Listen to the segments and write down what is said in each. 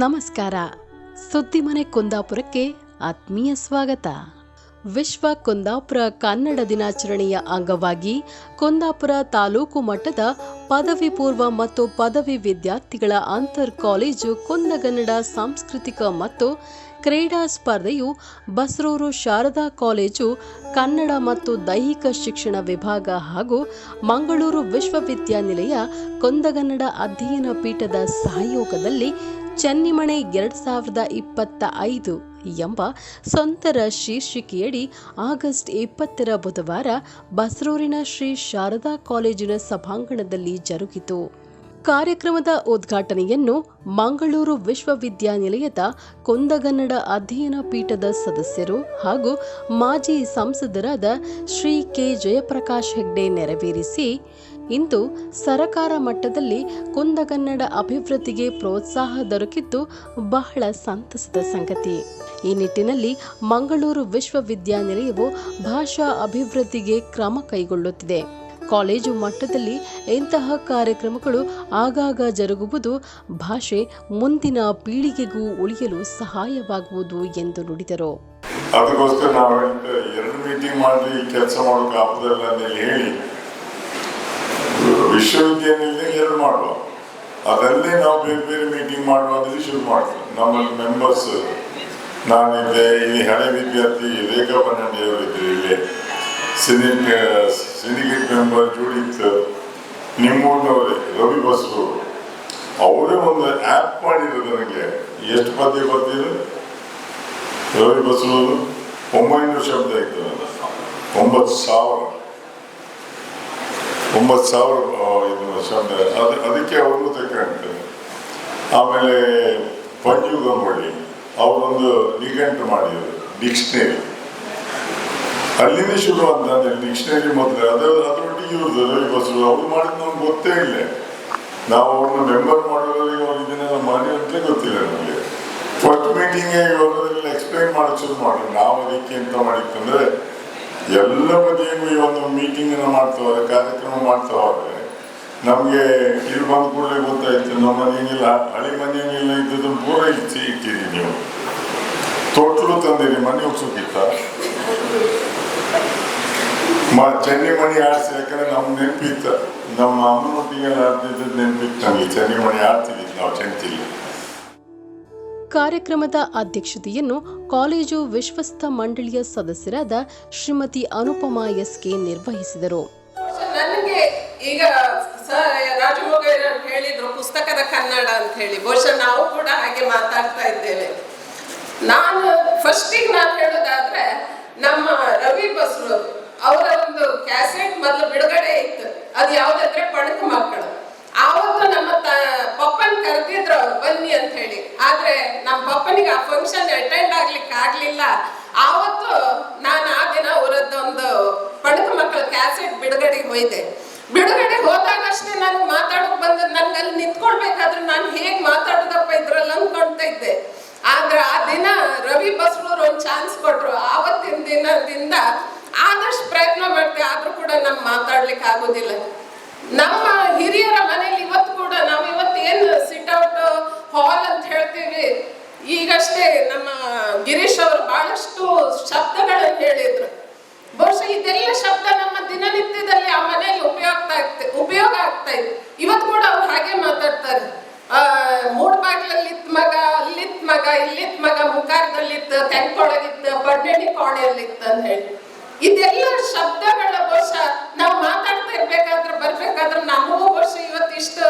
ನಮಸ್ಕಾರ. ಸುದ್ದಿಮನೆ ಕುಂದಾಪುರಕ್ಕೆ ಆತ್ಮೀಯ ಸ್ವಾಗತ. ವಿಶ್ವ ಕುಂದಾಪುರ ಕನ್ನಡ ದಿನಾಚರಣೆಯ ಅಂಗವಾಗಿ ಕುಂದಾಪುರ ತಾಲೂಕು ಮಟ್ಟದ ಪದವಿ ಪೂರ್ವ ಮತ್ತು ಪದವಿ ವಿದ್ಯಾರ್ಥಿಗಳ ಅಂತರ್ ಕಾಲೇಜು ಕುಂದಗನ್ನಡ ಸಾಂಸ್ಕೃತಿಕ ಮತ್ತು ಕ್ರೀಡಾ ಸ್ಪರ್ಧೆಯು ಬಸ್ರೂರು ಶಾರದಾ ಕಾಲೇಜು ಕನ್ನಡ ಮತ್ತು ದೈಹಿಕ ಶಿಕ್ಷಣ ವಿಭಾಗ ಹಾಗೂ ಮಂಗಳೂರು ವಿಶ್ವವಿದ್ಯಾನಿಲಯ ಕುಂದಗನ್ನಡ ಅಧ್ಯಯನ ಪೀಠದ ಸಹಯೋಗದಲ್ಲಿ ಚೆನ್ನಿಮಣೆ ಎರಡು ಸಾವಿರದ ಇಪ್ಪತ್ತ ಐದು ಎಂಬ ಸ್ವಂತರ ಶೀರ್ಷಿಕೆಯಡಿ ಆಗಸ್ಟ್ ಇಪ್ಪತ್ತರ ಬುಧವಾರ ಬಸ್ರೂರಿನ ಶ್ರೀ ಶಾರದಾ ಕಾಲೇಜಿನ ಸಭಾಂಗಣದಲ್ಲಿ ಜರುಗಿತು. ಕಾರ್ಯಕ್ರಮದ ಉದ್ಘಾಟನೆಯನ್ನು ಮಂಗಳೂರು ವಿಶ್ವವಿದ್ಯಾನಿಲಯದ ಕುಂದಗನ್ನಡ ಅಧ್ಯಯನ ಪೀಠದ ಸದಸ್ಯರು ಹಾಗೂ ಮಾಜಿ ಸಂಸದರಾದ ಶ್ರೀ ಕೆ. ಜಯಪ್ರಕಾಶ್ ಹೆಗ್ಡೆ ನೆರವೇರಿಸಿ ಇಂದು ಸರಕಾರ ಮಟ್ಟದಲ್ಲಿ ಕುಂದಗನ್ನಡ ಅಭಿವೃದ್ಧಿಗೆ ಪ್ರೋತ್ಸಾಹ ದೊರಕಿದ್ದು ಬಹಳ ಸಂತಸದ ಸಂಗತಿ. ಈ ನಿಟ್ಟಿನಲ್ಲಿ ಮಂಗಳೂರು ವಿಶ್ವವಿದ್ಯಾನಿಲಯವು ಭಾಷಾ ಅಭಿವೃದ್ಧಿಗೆ ಕ್ರಮ ಕೈಗೊಳ್ಳುತ್ತಿದೆ. ಕಾಲೇಜು ಮಟ್ಟದಲ್ಲಿ ಇಂತಹ ಕಾರ್ಯಕ್ರಮಗಳು ಆಗಾಗ ಜರುಗುವುದು ಭಾಷೆ ಮುಂದಿನ ಪೀಳಿಗೆಗೂ ಉಳಿಯಲು ಸಹಾಯವಾಗುವುದು ಎಂದು ನುಡಿದರು. ಅದಕ್ಕೋಸ್ಕರ ನಾವು ಎರಡು ಮೀಟಿಂಗ್ ಮಾಡಿ ಕೆಲಸ ಮಾಡೋಕೆ ಹೇಳಿ ವಿಶ್ವವಿದ್ಯಾನಿಲಯ ಎರಡು ಮಾಡುವ. ಅದಲ್ಲೇ ನಾವು ಬೇರೆ ಬೇರೆ ಮೀಟಿಂಗ್ ಮಾಡುವ ಶುರು ಮಾಡ್ತೀವಿ. ನಮ್ಮಲ್ಲಿ ಮೆಂಬರ್ಸ್ ನಾನಿದ್ದೆ ಇಲ್ಲಿ ಹಳೆ ವಿದ್ಯಾರ್ಥಿ ರೇಖಾ ಬನ್ನಂಡಿ ಅವರು ಇದ್ರು ಇಲ್ಲಿ. ಸಿಂಡಿಕೇಟ್ ಸಿಂಡಿಕೇಟ್ ಮೆಂಬರ್ ಜೂಡಿತ್, ನಿಮ್ಮೂರಿನವರೇ, ರವಿ ಬಸ್ರು. ಅವರೇ ಒಂದು ಆ್ಯಪ್ ಮಾಡಿರೋದು ನನಗೆ. ಎಷ್ಟು ಪದ್ಯ ಬರ್ತಿದ್ರು ರವಿ ಬಸ್ರು ಒಂಬೈನೂರು ಶಬ್ದ ಇತ್ತು ನನ್ನ ಒಂಬತ್ತು ಸಾವಿರ. ಒಂಬತ್ತು ಸಾವಿರ ಇದು ಶಬ್ದ ಅದು, ಅದಕ್ಕೆ ಅವರು ತಗೊಂಡ್ರು ಆಮೇಲೆ ಪಂಜು ಗಂಗೊಳ್ಳಿ, ಅವರೊಂದು ನಿಘಂಟು ಮಾಡಿದರು, ಡಿಕ್ಷನರಿ. ಅಲ್ಲಿನೇ ಶುರು ಅಂತ ಡಿಕ್ಷನರಿ ಮೊದಲು, ಅದು ಅದರೊಟ್ಟಿಗೆ ಇವ್ರದ್ದು ರವಿ ಬಸರು ಅವ್ರು ಮಾಡಿದ್ದು ನಮ್ಗೆ ಗೊತ್ತೇ ಇಲ್ಲ. ನಾವು ಅವ್ರನ್ನ ಮೆಂಬರ್ ಮಾಡೋದ್ರಲ್ಲಿ ಅವ್ರು ಇದನ್ನೆಲ್ಲ ಮಾಡಿ ಅಂತಲೇ ಗೊತ್ತಿಲ್ಲ ನಮಗೆ. ಫಸ್ಟ್ ಮೀಟಿಂಗೇ ಇವಾಗ ಎಕ್ಸ್ಪ್ಲೈನ್ ಮಾಡೋದು ಶುರು ಮಾಡಿ ನಾವು ಅದಕ್ಕೆ ಎಂತ ಮಾಡಿತ್ತಂದ್ರೆ ಎಲ್ಲ ಬದಿಯನ್ನು ಈ ಒಂದು ಮೀಟಿಂಗ್ ಅನ್ನ ಹೋದ್ರೆ ಕಾರ್ಯಕ್ರಮ ಮಾಡ್ತಾವ್ರೆ. ನಮ್ಗೆ ಇಲ್ಲಿ ಬಂದ ಕೂಡಲೇ ಗೊತ್ತಾಯ್ತು, ನಮ್ಮ ಏನಿಲ್ಲ ಹಳಿ ಮನೆಯಂಗಿಲ್ಲ ಇದ್ದದನ್ನು ಪೂರ ಇಚ್ಚಿ ಇಟ್ಟಿರಿ ನೀವು. ತೊಟ್ಲು ತಂದಿರಿ, ಮನೆ ಉಗ್ಸೋಕಿತ್ತ ಮ, ಚೆನ್ನಿ ಮಣಿ ಆಡ್ಸಿ ಯಾಕಂದ್ರೆ ನಮ್ಗೆ ನೆನಪಿತ್ತ. ನಮ್ಮ ಅಮ್ಮನೊಟ್ಟಿಗೆಲ್ಲ ಆಡ್ತಿದ್ದದ್ದು ನೆನಪಿತ್ತು ನಮಗೆ. ಚೆನ್ನಿ ಮಣಿ ಆಡ್ತಿದ್ದೀವಿ ನಾವು ಚೆಂತಿಲ್ಲ ಕಾರ್ಯಕ್ರಮದ ಅಧ್ಯಕ್ಷತೆಯನ್ನು ಕಾಲೇಜು ವಿಶ್ವಸ್ತ ಮಂಡಳಿಯ ಸದಸ್ಯರಾದ ಶ್ರೀಮತಿ ಅನುಪಮಾ ಎಸ್ ಕೆ ನಿರ್ವಹಿಸಿದರು ಈಗ ಹೇಳಿದ್ರು ಪುಸ್ತಕದ ಕನ್ನಡ ಅಂತ ಹೇಳಿ. ಬಹುಶಃ ನಾವು ಕೂಡ ಹಾಗೆ ಮಾತಾಡ್ತಾ ಇದ್ದೇವೆ. ನಾನು ಫಸ್ಟಿಗೆ ನಾನು ಹೇಳೋದಾದ್ರೆ, ನಮ್ಮ ರವಿ ಬಸ್ರು ಅವರ ಒಂದು ಕ್ಯಾಸೆಟ್ ಮೊದಲು ಬಿಡುಗಡೆ ಇತ್ತು. ಅದು ಯಾವ್ದಂದ್ರೆ ಪಣಕ ಮಕ್ಕಳು. ಆವತ್ತು ನಮ್ಮ ತ- ಅಂತ ಹೇಳಿ. ಆದ್ರೆ ನಮ್ಮ ಪಪ್ಪನಿಗೆ ಆ ಫಂಕ್ಷನ್ ಅಟೆಂಡ್ ಆಗ್ಲಿಕ್ಕೆ ಆಗ್ಲಿಲ್ಲ. ಆವತ್ತು ನಾನು ಆ ದಿನ ಅವರದ್ದೊಂದು ಪಣಕ ಮಕ್ಕಳ ಕ್ಯಾಸೆಟ್ ಬಿಡುಗಡೆಗೆ ಹೋಯ್ದೆ. ಬಿಡುಗಡೆ ಹೋದಾಗಷ್ಟೇ ನಾನು ಮಾತಾಡೋಕ್ ಬಂದ. ನನ್ಗೆ ಅಲ್ಲಿ ನಿಂತ್ಕೊಳ್ಬೇಕಾದ್ರೆ ನಾನು ಹೇಗ್ ಮಾತಾಡೋದಪ್ಪ ಇದ್ರಲ್ಲಿ ಅಂದ್ಕೊಳ್ತಾ ಇದ್ದೆ. ಆದ್ರೆ ಆ ದಿನ ರವಿ ಬಸ್ರೂರ್ ಒಂದು ಚಾನ್ಸ್ ಕೊಟ್ರು. ಆವತ್ತಿನ ದಿನದಿಂದ ಆದಷ್ಟು ಪ್ರಯತ್ನ ಮಾಡ್ತೆ ಆದ್ರೂ ಕೂಡ ನಮ್ಗೆ ಮಾತಾಡ್ಲಿಕ್ಕೆ ಆಗೋದಿಲ್ಲ. ನಮ್ಮ ಹಿರಿಯರ ಮನೇಲಿ ಇವತ್ತು ಕೂಡ ನಾವು ಇವತ್ತು ಏನು ಸಿಟ್ ಔಟ್ ಹಾಲ್ ಅಂತ ಹೇಳ್ತೀವಿ. ಈಗಷ್ಟೇ ನಮ್ಮ ಗಿರೀಶ್ ಅವರು ಬಹಳಷ್ಟು ಶಬ್ದಗಳನ್ನು ಹೇಳಿದ್ರು. ಬಹುಶಃ ಇದೆಲ್ಲ ಶಬ್ದ ನಮ್ಮ ದಿನನಿತ್ಯದಲ್ಲಿ ಆ ಮನೆಯಲ್ಲಿ ಉಪಯೋಗ ಆಗ್ತಾ ಉಪಯೋಗ ಆಗ್ತಾ ಇದೆ ಇವತ್ತು ಕೂಡ ಅವ್ರು ಹಾಗೆ ಮಾತಾಡ್ತಾರೆ. ಆ ಮೂಡ್ಬಾಗ್ಲಲ್ಲಿತ್ ಮಗ ಅಲ್ಲಿತ್ ಮಗ ಇಲ್ಲಿತ್ ಮಗ ಮುಖಾರದಲ್ಲಿತ್ತು ತೆಂಕೊಳಗಿತ್ತು ಬಡ್ಡೆಣಿ ಕೋಣೆಯಲ್ಲಿತ್ತು ಅಂತ ಹೇಳಿ. ಇದೆಲ್ಲ ಶಬ್ದಗಳ ಬಹುಶಃ ನಾವು ಮಾತಾಡ್ತಾ ಇರ್ಬೇಕಾದ್ರೆ, ಬರ್ಬೇಕಾದ್ರೆ ನಮಗೂ ಬಹುಶಃ ಇವತ್ತಿಷ್ಟು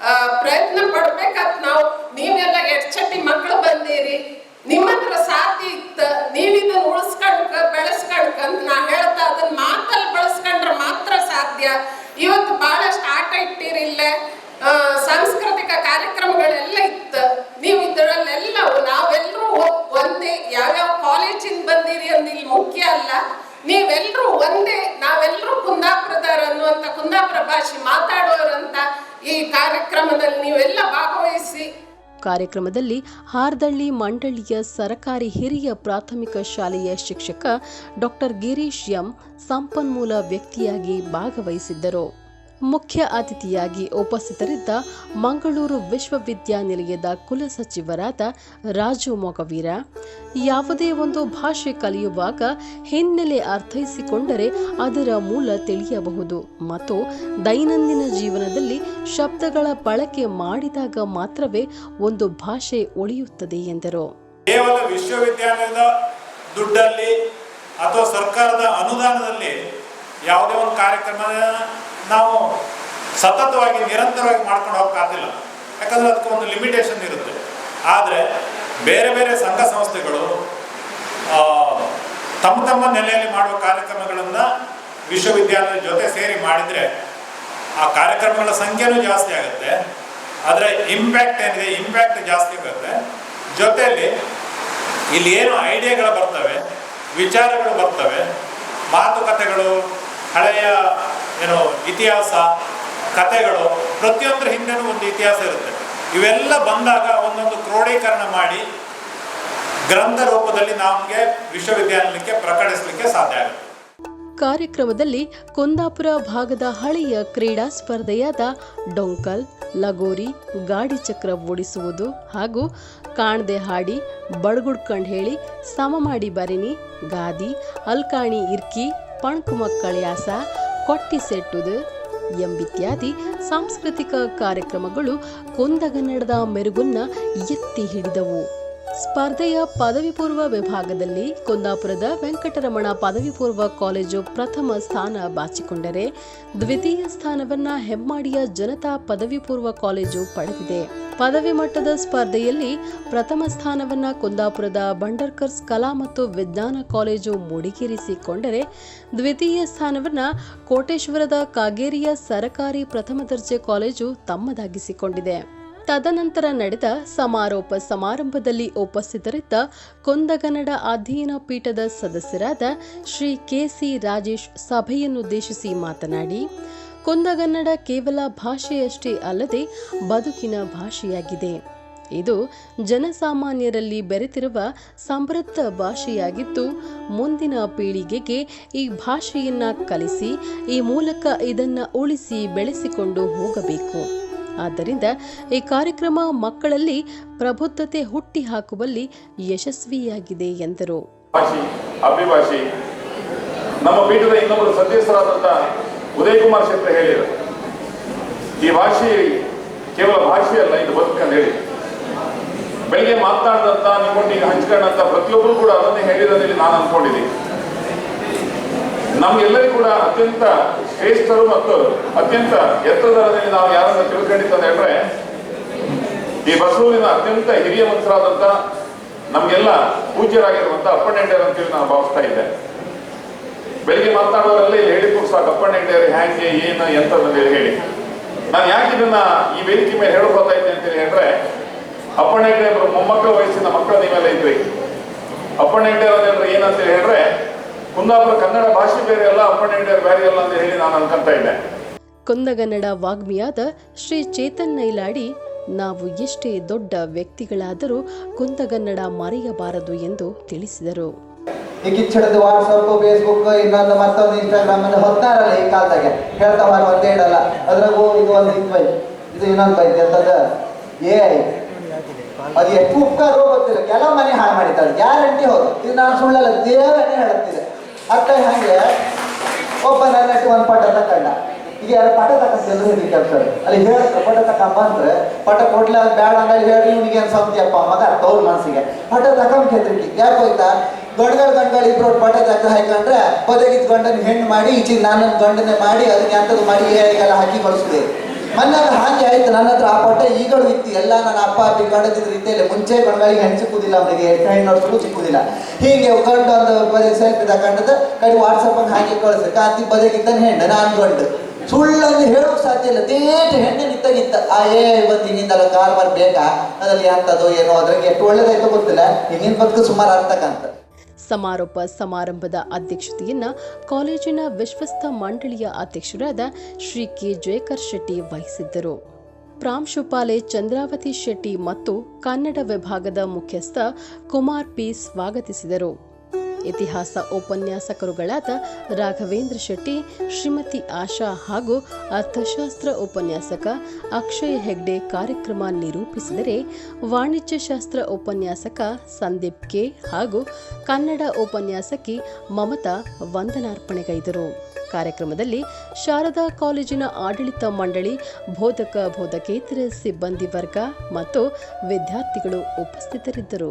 ಆ, ಪ್ರಯತ್ನ ಪಡ್ಬೇಕಾತ್ ನಾವು ನೀವೆಲ್ಲ ಎಡ್ಚಟ್ಟಿ ಮಕ್ಕಳು ಬಂದಿರಿ ನಿಮ್ಮ ಹತ್ರ ಸಾಧ್ಯ ಇತ್ತ ನೀವಿದನ್ನ ಉಳಿಸ್ಕೊಂಡ್ಕ ಬೆಳೆಸ್ಕೊಂಡ್ಕ ಅಂತ ನಾ ಹೇಳ್ತಾ ಅದನ್ನ ಮಾತಲ್ಲಿ ಬಳಸ್ಕೊಂಡ್ರೆ ಮಾತ್ರ ಸಾಧ್ಯ ಇವತ್ತು ಬಹಳಷ್ಟು ಆಟ ಇಟ್ಟಿರಿಲ್ಲ ಆ, ಸಾಂಸ್ಕೃತಿಕ ಕಾರ್ಯಕ್ರಮಗಳೆಲ್ಲ ಇತ್ತು ನೀವು ಇದರಲ್ಲೆಲ್ಲ ನಾವೆಲ್ಲರೂ ಒಂದೇ ಯಾವ್ಯಾವ ಕಾಲೇಜಿಂದ ಬಂದಿರಿ ಅಂತ ಇಲ್ಲಿ ಮುಖ್ಯ ಅಲ್ಲ ನೀವೆಲ್ಲರೂ ಒಂದೇ ನಾವೆಲ್ಲರೂ ಕುಂದಾಪುರದವರು ಅನ್ನುವಂಥ ಕುಂದಾಪುರ ಭಾಷೆ ಮಾತಾಡೋರಂತ ಈ ಕಾರ್ಯಕ್ರಮದಲ್ಲಿ ನೀವೆಲ್ಲ ಭಾಗವಹಿಸಿ. ಕಾರ್ಯಕ್ರಮದಲ್ಲಿ ಹಾರ್ದಳ್ಳಿ ಮಂಡಳಿಯ ಸರಕಾರಿ ಹಿರಿಯ ಪ್ರಾಥಮಿಕ ಶಾಲೆಯ ಶಿಕ್ಷಕ ಡಾಕ್ಟರ್ ಗಿರೀಶ್ ಎಂ ಸಂಪನ್ಮೂಲ ವ್ಯಕ್ತಿಯಾಗಿ ಭಾಗವಹಿಸಿದ್ದರು. ಮುಖ್ಯ ಅತಿಥಿಯಾಗಿ ಉಪಸ್ಥಿತರಿದ್ದ ಮಂಗಳೂರು ವಿಶ್ವವಿದ್ಯಾನಿಲಯದ ಕುಲಸಚಿವರಾದ ರಾಜು ಮೊಗವೀರ. ಯಾವುದೇ ಒಂದು ಭಾಷೆ ಕಲಿಯುವಾಗ ಹಿನ್ನೆಲೆ ಅರ್ಥೈಸಿಕೊಂಡರೆ ಅದರ ಮೂಲ ತಿಳಿಯಬಹುದು. ಮತ್ತು ದೈನಂದಿನ ಜೀವನದಲ್ಲಿ ಶಬ್ದಗಳ ಬಳಕೆ ಮಾಡಿದಾಗ ಮಾತ್ರವೇ ಒಂದು ಭಾಷೆ ಉಳಿಯುತ್ತದೆ ಎಂದರು. ಕೇವಲ ವಿಶ್ವವಿದ್ಯಾಲಯದ ದುಡ್ಡಲ್ಲಿ ಅಥವಾ ಸರ್ಕಾರದ ಅನುದಾನದಲ್ಲಿ ಯಾವುದೇ ಒಂದು ಕಾರ್ಯಕ್ರಮ ನಾವು ಸತತವಾಗಿ ನಿರಂತರವಾಗಿ ಮಾಡ್ಕೊಂಡು ಹೋಗೋಕ್ಕಾಗಲಿಲ್ಲ ಯಾಕಂದರೆ ಅದಕ್ಕೆ ಒಂದು ಲಿಮಿಟೇಷನ್ ಇರುತ್ತೆ. ಆದರೆ ಬೇರೆ ಬೇರೆ ಸಂಘ ಸಂಸ್ಥೆಗಳು ತಮ್ಮ ತಮ್ಮ ನೆಲೆಯಲ್ಲಿ ಮಾಡುವ ಕಾರ್ಯಕ್ರಮಗಳನ್ನು ವಿಶ್ವವಿದ್ಯಾಲಯದ ಜೊತೆ ಸೇರಿ ಮಾಡಿದರೆ ಆ ಕಾರ್ಯಕ್ರಮಗಳ ಸಂಖ್ಯೆನೂ ಜಾಸ್ತಿ ಆಗುತ್ತೆ. ಅದರ ಇಂಪ್ಯಾಕ್ಟ್ ಏನಿದೆ? ಇಂಪ್ಯಾಕ್ಟ್ ಜಾಸ್ತಿ ಬರುತ್ತೆ ಜೊತೆಯಲ್ಲಿ ಇಲ್ಲಿ ಏನು ಐಡಿಯಾಗಳು ಬರ್ತವೆ, ವಿಚಾರಗಳು ಬರ್ತವೆ, ಮಾತುಕತೆಗಳು, ಹಳೆಯ ಏನು ಇತಿಹಾಸ, ಕತೆಗಳು, ಪ್ರತಿಯೊಂದರ ಹಿಂದೆನೂ ಒಂದು ಇತಿಹಾಸ ಇರುತ್ತೆ. ಇವೆಲ್ಲ ಬಂದಾಗ ಒಂದೊಂದು ಕ್ರೋಢೀಕರಣ ಮಾಡಿ ಗ್ರಂಥ ರೂಪದಲ್ಲಿ ನಮಗೆ ವಿಶ್ವವಿದ್ಯಾನಿಲಯಕ್ಕೆ ಪ್ರಕಟಿಸಲಿಕ್ಕೆ ಸಾಧ್ಯ ಆಗುತ್ತೆ. ಕಾರ್ಯಕ್ರಮದಲ್ಲಿ ಕುಂದಾಪುರ ಭಾಗದ ಹಳೆಯ ಕ್ರೀಡಾ ಸ್ಪರ್ಧೆಯಾದ ಡೊಂಕಲ್, ಲಗೋರಿ, ಗಾಡಿ ಚಕ್ರ ಓಡಿಸುವುದು ಹಾಗೂ ಕಾಣ್ದೆ ಹಾಡಿ ಬಡ್ಗುಡ್ಕಂಡ್ ಹೇಳಿ ಸಮ ಮಾಡಿ ಬರಿನಿ ಗಾದಿ, ಅಲ್ಕಾಣಿ ಇರ್ಕಿ ಪಣ್ಕು ಮಕ್ಕಳ್ಯಾಸ ಕೊಟ್ಟಿ ಸೆಟ್ಟುದು ಎಂಬಿತ್ಯಾದಿ ಸಾಂಸ್ಕೃತಿಕ ಕಾರ್ಯಕ್ರಮಗಳು ಕೊಂದಗನ್ನಡದ ಮೆರುಗನ್ನ ಎತ್ತಿ ಹಿಡಿದವು. ಸ್ಪರ್ಧೆಯ ಪದವಿ ಪೂರ್ವ ವಿಭಾಗದಲ್ಲಿ ಕುಂದಾಪುರದ ವೆಂಕಟರಮಣ ಪದವಿ ಪೂರ್ವ ಕಾಲೇಜು ಪ್ರಥಮ ಸ್ಥಾನ ಬಾಚಿಕೊಂಡರೆ ದ್ವಿತೀಯ ಸ್ಥಾನವನ್ನ ಹೆಮ್ಮಾಡಿಯ ಜನತಾ ಪದವಿ ಪೂರ್ವ ಕಾಲೇಜು ಪಡೆದಿದೆ. ಪದವಿ ಮಟ್ಟದ ಸ್ಪರ್ಧೆಯಲ್ಲಿ ಪ್ರಥಮ ಸ್ಥಾನವನ್ನ ಕುಂದಾಪುರದ ಬಂಡರ್ಕರ್ಸ್ ಕಲಾ ಮತ್ತು ವಿಜ್ಞಾನ ಕಾಲೇಜು ಮುಡಿಗೇರಿಸಿಕೊಂಡರೆ ದ್ವಿತೀಯ ಸ್ಥಾನವನ್ನ ಕೋಟೇಶ್ವರದ ಕಾಗೇರಿಯ ಸರಕಾರಿ ಪ್ರಥಮ ದರ್ಜೆ ಕಾಲೇಜು ತಮ್ಮದಾಗಿಸಿಕೊಂಡಿದೆ. ತದನಂತರ ನಡೆದ ಸಮಾರೋಪ ಸಮಾರಂಭದಲ್ಲಿ ಉಪಸ್ಥಿತರಿದ್ದ ಕುಂದಗನ್ನಡ ಅಧ್ಯಯನ ಪೀಠದ ಸದಸ್ಯರಾದ ಶ್ರೀ ಕೆಸಿ ರಾಜೇಶ್ ಸಭೆಯನ್ನುದ್ದೇಶಿಸಿ ಮಾತನಾಡಿ ಕೊಂದಗನ್ನಡ ಕೇವಲ ಭಾಷೆಯಷ್ಟೇ ಅಲ್ಲದೆ ಬದುಕಿನ ಭಾಷೆಯಾಗಿದೆ. ಇದು ಜನಸಾಮಾನ್ಯರಲ್ಲಿ ಬೆರೆತಿರುವ ಸಮೃದ್ಧ ಭಾಷೆಯಾಗಿದ್ದು, ಮುಂದಿನ ಪೀಳಿಗೆಗೆ ಈ ಭಾಷೆಯನ್ನ ಕಲಿಸಿ, ಈ ಮೂಲಕ ಇದನ್ನ ಉಳಿಸಿ ಬೆಳೆಸಿಕೊಂಡು ಹೋಗಬೇಕು. ಆದ್ದರಿಂದ ಈ ಕಾರ್ಯಕ್ರಮ ಮಕ್ಕಳಲ್ಲಿ ಪ್ರಬುದ್ಧತೆ ಹುಟ್ಟಿ ಹಾಕುವಲ್ಲಿ ಯಶಸ್ವಿಯಾಗಿದೆ ಎಂದರು. ಭಾಷಿ ಅಭಿಭಾಷಿ ನಮ್ಮ ಪೀಠದ ಇನ್ನೊಬ್ಬರು ಸದಸ್ಯರಾದಂಥ ಉದಯ್ ಕುಮಾರ್ ಶೆಟ್ಟಿ ಹೇಳಿದರು. ಈ ಭಾಷೆ ಕೇವಲ ಭಾಷೆ ಅಲ್ಲ, ಇದು ಬದುಕಂತ ಹೇಳಿ. ಬೆಳಿಗ್ಗೆ ಮಾತನಾಡಿದಂತ ನಿಮ್ಮೊಟ್ಟಿಗೆ ಹಂಚ್ಕೊಂಡಂತ ಪ್ರತಿಯೊಬ್ಬರು ಕೂಡ ಅದನ್ನೇ ಹೇಳಿರೋದ್ರಲ್ಲಿ ನಾನು ಅನ್ಕೊಂಡಿದ್ದೀನಿ ನಮ್ಗೆಲ್ಲರಿಗೂ ಕೂಡ ಅತ್ಯಂತ ಶ್ರೇಷ್ಠರು ಮತ್ತು ಅತ್ಯಂತ ಎತ್ತರದಲ್ಲಿ ನಾವು ಯಾರನ್ನು ಹೇಳ್ರೆ ಈ ಬಸವೂರಿನ ಅತ್ಯಂತ ಹಿರಿಯ ಮಂತ್ರಾದಂತ ನಮಗೆಲ್ಲ ಪೂಜ್ಯರಾಗಿರುವಂಥ ಅಪ್ಪಣ್ಣೆಂಡರ್ ಅಂತೇಳಿ ನಾನು ಭಾವಿಸ್ತಾ ಇದ್ದೆ. ಬೆಳಿಗ್ಗೆ ಮಾತಾಡೋರಲ್ಲಿ ಹೇಳಿ ಸಾಕು ಅಪ್ಪಣ್ಣೆಂಡರ್ ಹ್ಯಾಂಗೆ, ಏನು ಎಂತ ಹೇಳಿ. ನಾನು ಯಾಕೆ ಇದನ್ನ ಈ ವೇದಿಕೆ ಮೇಲೆ ಹೇಳ್ಕೊತಾ ಇದ್ದೆ ಅಂತೇಳಿ ಹೇಳಿದ್ರೆ ಅಪ್ಪಣ್ಣೆಂಡೆಯವರು ಮೊಮ್ಮಕ್ಕಳ ವಯಸ್ಸಿನ ಮಕ್ಕಳ ನೀವೆಲ್ಲ ಇದ್ರಿ ಅಪ್ಪಣ್ಣೆಂಡರ್ ಅಂದ್ರೆ ಏನಂತ ಹೇಳಿದ್ರೆ ಕುಂದಾಪುರ ಕನ್ನಡ ಭಾಷೆ ಬೇರೆ ಅಲ್ಲ ಅಪ್ಪಣ್ಣೆಂಡರ್ ಬೇರೆ ಅಲ್ಲ ಅಂತ ಹೇಳಿ ನಾನು ಅನ್ಕೊಂತ ಇದ್ದೆ. ಕುಂದಗನ್ನಡ ವಾಗ್ಮಿಯಾದ ಶ್ರೀ ಚೇತನ್ ನೈಲಾಡಿ ನಾವು ಎಷ್ಟೇ ದೊಡ್ಡ ವ್ಯಕ್ತಿಗಳಾದರೂ ಕುಂದಗನ್ನಡ ಮರೆಯಬಾರದು ಎಂದು ತಿಳಿಸಿದರು. ಈ ಕಿಚ್ಚಡದ ವಾಟ್ಸಪ್ ಫೇಸ್ಬುಕ್ ಇನ್ನೊಂದು ಮತ್ತೊಂದು ಇನ್ಸ್ಟಾಗ್ರಾಮ್ ಅಲ್ಲಿ ಹೊತ್ತಾರಲ್ಲ ಈ ಕಾಲದಾಗೆ. ಹೇಳ್ತಾ ಬಾರ ಒಂದೇ ಇಡಲ್ಲ ಅದ್ರಾಗೂ ಇದು ಒಂದು ಇದು ಬೈ ಇದು ಇನ್ನೊಂದು ಬೈತೆ ಅಂತದ ಏ ಐ ಅದು ಎಷ್ಟು ಉಪಕಾರ ಗೊತ್ತಿಲ್ಲ. ಕೆಲವು ಮನೆ ಹಾಳು ಮಾಡಿದ್ದಾರೆ ಗ್ಯಾರಂಟಿ ಹೌದು. ಇದು ನಾನು ಸುಳ್ಳಲ್ಲ ದೇವರೇ ಹೇಳುತ್ತಿದೆ. ಅತ್ತ ಹಂಗೆ? ಒಬ್ಬ ನನ್ನ ಒಂದು ಪಟ ತಕೊಂಡ ಈಗ ಯಾರು ಪಟ ತಕೊಂಡ್ ಕೆಲಸ ಅಲ್ಲಿ ಹೇಳ್ತಾರೆ ಪಟ ತಕೊಂಬ ಅಂದ್ರೆ ಪಟ ಕೊಡ್ಲ ಬೇಡ ಅಂದ್ರೆ ಹೇಳಿ, ನಿಮಗೆ ಏನು ಸಂತಿಯಪ್ಪ ಮಗ ಅವ್ರ ಮನಸ್ಸಿಗೆ. ಪಟ ತಕೊಂಡ್ ಕೇಳ್ತೀನಿ ಯಾಕೆ ಹೋಯ್ತಾ ಗಂಡ್ಗಳು ಗಂಡ್ಗಳು ಇಬ್ರು ಪಟ ತಕ್ಕ ಹಾಕೊಂಡ್ರೆ ಬದಗಿದ್ ಗಂಡನ ಹೆಣ್ಣು ಮಾಡಿ ಈಚೆ ನಾನೊಂದು ಗಂಡನೆ ಮಾಡಿ ಅದಕ್ಕೆ ಅಂತದ್ದು ಮಾಡಿ ಏರಿಗೆಲ್ಲ ಹಾಕಿ ಕಳಿಸಿದೆ ಮೊನ್ನೆ ಹಾಗೆ ಆಯ್ತು, ನನ್ನ ಹತ್ರ ಆ ಪಟ್ಟೆ ಈಗಲೂ ಇತ್ತು. ಎಲ್ಲ ನನ್ನ ಅಪ್ಪ ಅಪ್ಪಿ ಗಂಡದಿದ್ರು ರೀತಿಯಲ್ಲಿ ಮುಂಚೆ ಬಂಗಾಳಿಗೆ ಹೆಣ್ಣು ಸಿಕ್ಕುದಿಲ್ಲ ಅವನಿಗೆ. ಹೆಣ್ಣು ನೋಡ್ಸಕ್ಕೂ ಸಿಕ್ಕುದಿಲ್ಲ. ಹೀಗೆ ಕಂಡು ಒಂದು ಬದಿ ಸೆಲ್ಫಿ ತಗೊಂಡದ್ದು ಕಡೆ ವಾಟ್ಸಪ್ ಹಾಗೆ ಕಳಿಸಿ ಕಾಂತಿ ಬದಗಿದ್ದಾನೆ ಹೆಣ್ಣು, ನಾನು ಗಂಡು. ಸುಳ್ಳನ್ನು ಹೇಳೋಕ್ ಸಾಧ್ಯ ಇಲ್ಲ. ದೇಟ್ ಹೆಣ್ಣು ನಿತ್ತಾಗಿತ್ತ ಆ, ಏ, ಇವತ್ತು ಹಿಂಗಿಂದಲ್ಲ ಕಾರ್ ಬೇಕಾ ಅದ್ರಲ್ಲಿ ಅಂತದೋ ಏನೋ ಅದ್ರಾಗೆ ಎಷ್ಟು ಒಳ್ಳೇದಾಯ್ತು ಗೊತ್ತಿಲ್ಲ. ಹಿಂಗಿನ ಬದುಕು ಸುಮಾರು ಅರ್ಥಕ್ಕಂತ ಸಮಾರೋಪ ಸಮಾರಂಭದ ಅಧ್ಯಕ್ಷತೆಯನ್ನು ಕಾಲೇಜಿನ ವಿಶ್ವಸ್ತ ಮಂಡಳಿಯ ಅಧ್ಯಕ್ಷರಾದ ಶ್ರೀ ಕೆ ಜಯಕರ್ ಶೆಟ್ಟಿ ವಹಿಸಿದ್ದರು. ಪ್ರಾಂಶುಪಾಲೆ ಚಂದ್ರಾವತಿ ಶೆಟ್ಟಿ ಮತ್ತು ಕನ್ನಡ ವಿಭಾಗದ ಮುಖ್ಯಸ್ಥ ಕುಮಾರ್ ಪಿ ಸ್ವಾಗತಿಸಿದರು. ಇತಿಹಾಸ ಉಪನ್ಯಾಸಕರುಗಳಾದ ರಾಘವೇಂದ್ರ ಶೆಟ್ಟಿ, ಶ್ರೀಮತಿ ಆಶಾ ಹಾಗೂ ಅರ್ಥಶಾಸ್ತ್ರ ಉಪನ್ಯಾಸಕ ಅಕ್ಷಯ್ ಹೆಗ್ಡೆ ಕಾರ್ಯಕ್ರಮ ನಿರೂಪಿಸಿದರೆ ವಾಣಿಜ್ಯಶಾಸ್ತ್ರ ಉಪನ್ಯಾಸಕ ಸಂದೀಪ್ ಕೆ ಹಾಗೂ ಕನ್ನಡ ಉಪನ್ಯಾಸಕಿ ಮಮತಾ ವಂದನಾರ್ಪಣೆಗೈದರು. ಕಾರ್ಯಕ್ರಮದಲ್ಲಿ ಶಾರದಾ ಕಾಲೇಜಿನ ಆಡಳಿತ ಮಂಡಳಿ, ಬೋಧಕ ಬೋಧಕೇತರ ಸಿಬ್ಬಂದಿ ವರ್ಗ ಮತ್ತು ವಿದ್ಯಾರ್ಥಿಗಳು ಉಪಸ್ಥಿತರಿದ್ದರು.